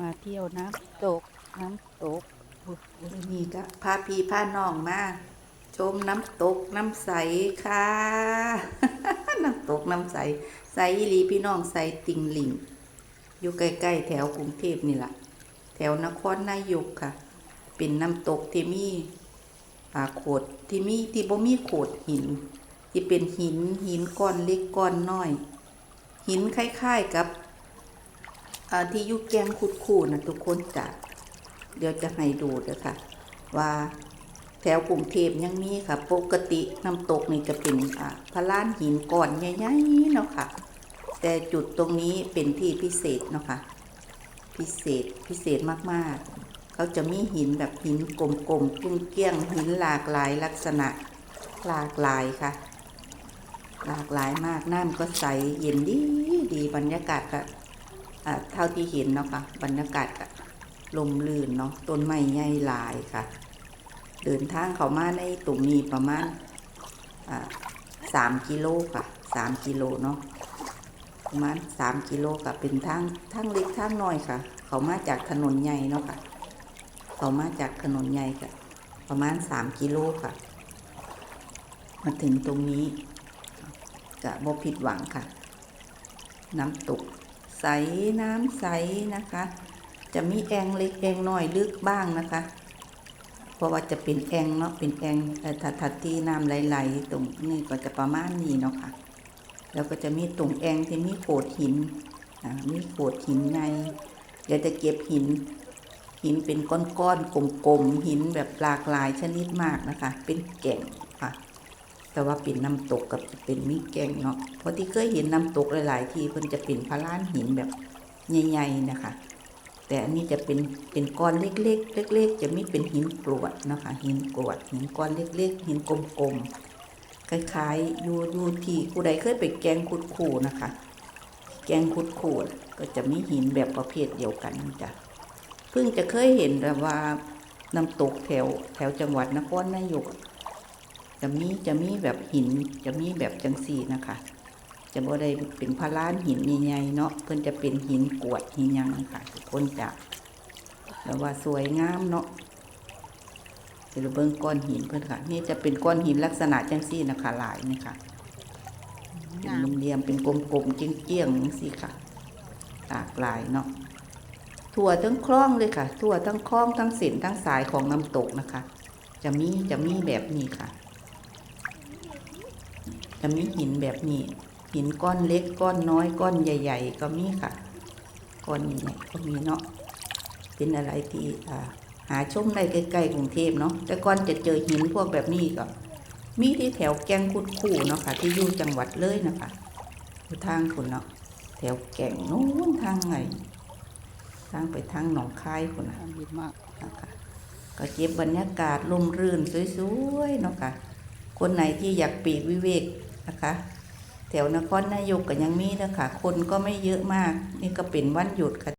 มาเที่ยวน้ำตกน้ำตกอุ๊ยอุ๊ยนี่ก็พาพี่พาน้องมาชมน้ำตกน้ำใสค่ะ น้ำตกน้ำใส ใสอีหลีพี่น้องใสติงหลิงอยู่ใกล้ๆแถวกรุงเทพนี่แหละแถวนครนายกค่ะ เป็นน้ำตกที่มีอ่าโขดที่มีที่บ่มีโขดหิน ที่เป็นหินหินก้อนเล็กก้อนน้อย หินคล้ายๆกับอ่า ที่ยุแกงคุดคู่นะทุกคนจะเดี๋ยวจะให้ดูเด้อค่ะ ว่าแถวกรุงเทพยังมีค่ะ ปกติน้ำตกนี่จะเป็นพระลานหินก้อนใหญ่ๆเนาะค่ะ แต่จุดตรงนี้เป็นที่พิเศษเนาะค่ะ พิเศษพิเศษมากๆ เขาจะมีหินแบบหินกลมๆเกี้ยงๆหินหลากหลายลักษณะหลากหลายค่ะ หลากหลายมากน้ำก็ใสเย็นดีดีบรรยากาศก็ เท่าที่เห็นเนาะค่ะบรรยากาศลมลื่นเนาะต้นไม้ใหญ่หลายค่ะ เดินทางเขามาในตรงนี้ประมาณสามกิโลค่ะสามกิโลเนาะประมาณสามกิโลค่ะเป็นทางทางเล็กทางน้อยค่ะ เขามาจากถนนใหญ่เนาะค่ะ เขามาจากถนนใหญ่ค่ะ ประมาณสามกิโลค่ะ มาถึงตรงนี้จะบ่ผิดหวังค่ะ น้ำตก ใสน้ำใสนะคะ จะมีแองเล็กแองน้อยลึกบ้างนะคะ เพราะว่าจะเป็นแองเนาะเป็นแองเอ่อถัดถัดที่น้ำไหลๆตรงนี้ก็จะประมาณนี้เนาะค่ะ แล้วก็จะมีตรงแองที่มีโขดหินอ่ามีโขดหินในเดี๋ยวจะเก็บหิน หินเป็นก้อนๆกลมๆหินแบบหลากหลายชนิดมากนะคะ เป็นแก่งค่ะ แต่ว่าเป็นน้ำตกกับเป็นมีแกงเนาะเพราะที่เคยเห็นน้ำตกหลาย ๆ ที่เพิ่นจะเป็นพระล้านหินแบบใหญ่ๆนะคะ แต่อันนี้จะเป็นเป็นก้อนเล็กๆเล็ก ๆ จะไมีเป็นหินกรวดนะคะ หินกรวดหินก้อนเล็ก ๆ หินกลมๆคล้ายๆยูยูที่ผู้ใดเคยไปแกงคุดคูนะคะ แกงคุดคูน่ก็จะมีหินแบบประเภทเดียวกันจ้ะเพิ่งจะเคยเห็นแต่ว่าน้ำตกแถวแถวจังหวัดนครนายก จะมีจะมีแบบหินจะมีแบบจังสีนะคะ จะบ่ได้เป็นพระล้านหินใหญ่ๆเนาะเพิ่นจะเป็นหินกรวดหินหยังค่ะทุกคนจะแล้วว่าสวยงามเนาะเดี๋ยวเราเบิ่งก้อนหินเพิ่นค่ะ นี่จะเป็นก้อนหินลักษณะจังซี่นะคะ หลายนี่ค่ะเป็นเหลี่ยมๆเป็นกลมๆเกี้ยงๆจังซี่ค่ะหลากหลายเนาะทั่วทั้งคลองเลยค่ะ ทั่วทั้งคลองทั้งเส้นทั้งสายของน้ำตกนะคะ จะมีจะมีแบบนี้ค่ะ จะมีหินแบบนี้ หินก้อนเล็กก้อนน้อยก้อนใหญ่ ๆ ก็มีค่ะ ก้อนใหญ่ๆก็มีเนาะเป็นอะไรที่อ่าหาชมได้ใกล้ๆกรุงเทพเนาะแต่ก่อนจะเจอหินพวกแบบนี้ก็มีที่แถวแกงคุดคู่เนาะค่ะ ที่อยู่จังหวัดเลยนะคะอยู่ทางคุณเนาะแถวแก่งนู้นทางไงทางไปทางหนองคายคุณนะน้ำเย็นมากนะคะก็เก็บบรรยากาศลมรื่นสวยๆเนาะค่ะ คนไหนที่อยากปลีกวิเวก นะคะ แถวนครนายกก็ยังมีนะคะคนก็ไม่เยอะมาก นี่ก็เป็นวันหยุดค่ะ